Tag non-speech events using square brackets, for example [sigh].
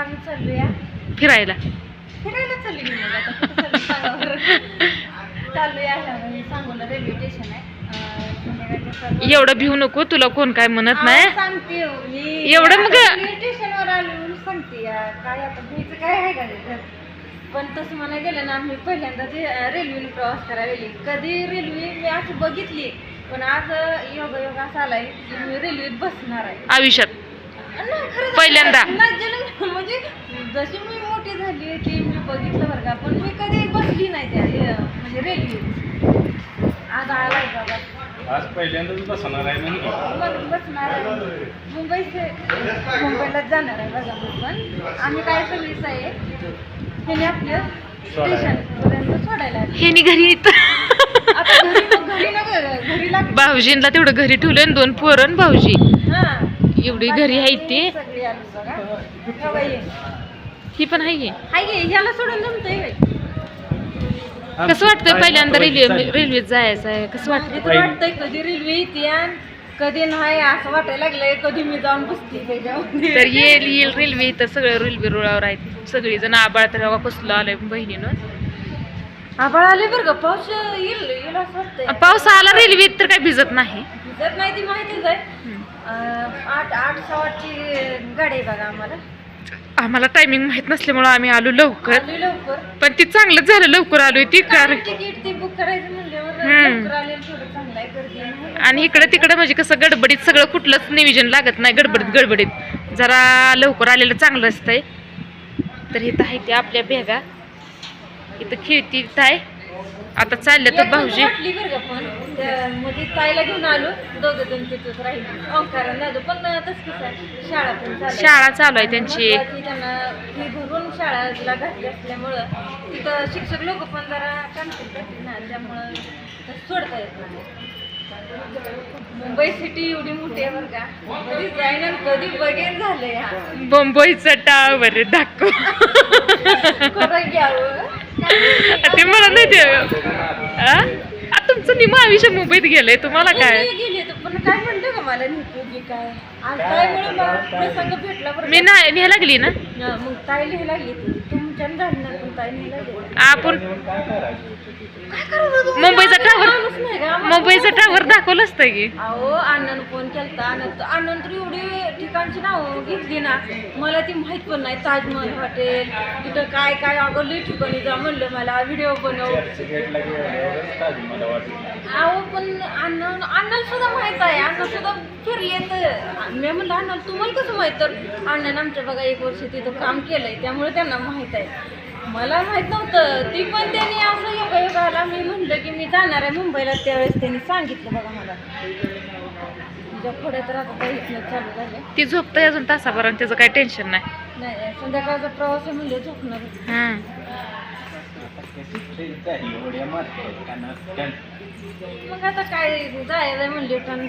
आम्ही चालूया. फिरायला. फिरायला चालली मी मग. आता कुठं चालली सांगा बरं. [laughs] चालूया ह्या सांगोला रेल्वे स्टेशन आहे. अं, संध्याकाळच्या सर्व- एवढं भिवू नको. तुला कोण काय म्हणत नाही? सांगते हो. मी एवढं मग- आता रेल्वे स्टेशनवर आलो म्हणून सांगते. काय आता भीचं काय आहे का त्याच्यात? पण तसं म्हणा गेलं ना मी पहिल्यांदा ते अं, रेल्वेने प्रवास करायला कधी रेल्वे मी अशी बघितली पण आज योग योग असा आलाय की मी रेल्वेत बसणार आहे. आयुष्यात. पहिल्यांदा? म्हणजे जशी मी मोठी झाली ती मी बघितलं बरं का पण मी कधी बसली नाही त्या म्हणजे रेल्वे. आज आलाय बाबा. आज पहिल्यांदाच बसणार आहे म्हणजे बसणार आहे. मुंबई से मुंबईलाच जाणार आहे बघा पण. आम्ही काय सर्विस आहे? त्याने आपलं स्टेशन पर्यंत सोडायला आली. हे घरी येत. आता घरी घरी ना घरी लाग भाऊजींना तेवढं घरी ठेवलं दोन पोरं आणि भाऊजी. हा. एवढी घरी आहे ती. सगळी आली बघा. हो. ही पण आहे की. हाय गे ह्याला सोडून जमतंय कसं वाटतंय पहिल्यांदा रेल्वे रेल्वेत जायचं आहे? कसं वाटतं वाटतंय कधी रेल्वे येते कधी नाही असं वाटायला लागलंय कधी मी जाऊन बसते तर येईल येईल रेल्वे इथं सगळं रेल्वे रुळावर आहेत सगळी जण आबाळ तर बघा कसलं आलंय बहिणीनं. आभाळ आले बरं का? पाऊस येईल येईल असं वाटतंय. पाऊस आला रेल्वेत तर काय भिजत नाही. भिजत नाही ती माहितीच आहे. आठ आठ गाडी आहे बघा आम्हाला. आम्हाला टायमिंग माहीत नसल्यामुळं आम्ही आलो लवकर. आली लवकर. पण ती चांगलंच झालं लवकर आलोय ती कार. तिकीट ती बुक करायचं म्हणल्यावर हम्म. लवकर आलेलं थोडं चांगलं आहे गर्दी नाही आणि इकडं तिकडं म्हणजे कसं गडबडीत सगळं कुठलंच नियोजन लागत नाही गडबडीत गडबडीत. जरा लवकर आलेलं चांगलं असतंय. तर इथं आहे ते आपल्या बेगा इथं खेळती आहे. आता चालल्या तर भाऊजी. म्हणजे ताईला घेऊन आलो. दोघं जण तिथंच राहिलो. ओंकार दादू पण तसं कसं आहे शाळा पण चालू आहे. शाळा चालू आहे त्यांची. त्यांना फी भरून शाळेला घातली असल्यामुळं तिथं शिक्षक लोक पण जरा कन्फ्युज झाली ना. त्यामुळं सोडता येत नाही. मुंबई सिटी एवढी मोठी आहे बरं का. कधी जाईन आणि कधी बघेन झालंय हा. बंबईचा टावर दाखव. [laughs] खरं घ्यावं ते मला नाही ते आ? आ, तुमचं निम आयुष्य मुंबईत गेलंय तुम्हाला काय? मी गेले तर पण काय म्हणलं का मला काय? आज काय म्हणून मला प्रसंग भेटला बरं मी नाही न्याय लागली ना? हा, मग ताई लिहायला लागली ती. आपण काय करावं तुम्ही? मुंबईचा टावर मुंबईचा टावर दाखवलं असतं की. अहो अण्णानं फोन केलता. अनंत अनंत तर एवढी ठिकाणची नावं घेतली ना मला ती माहीत पण नाही. ताजमहल हॉटेल तिथं काय काय अगं लई ठिकाणी जा म्हणलं मला. व्हिडिओ बनव. अहो पण अण्णा अण्णाला सुद्धा माहीत आहे. अण्णा सुद्धा फिरले तर मी म्हणलं अण्णाला तुम्हाला कसं माहीत? तर अण्णानं आमच्या बघा एक वर्ष तिथं काम केलंय. त्यामुळे त्यांना माहीत आहे. मला माहीत नव्हतं. ती पण त्यांनी असं योगा योगाला मी म्हणलं की मी जाणार आहे मुंबईला. त्यावेळेस त्यांनी सांगितलं बघा मला. तुझ्या पुढे तर आता काही चालू झालं ती झोपतंय अजून तासाभर आणि त्याचं काही टेन्शन नाही. नाही संध्याकाळचा प्रवास आहे म्हणजे झोपणार काही एवढ्या मारतात कानात मग आता काय जायला म्हणले पण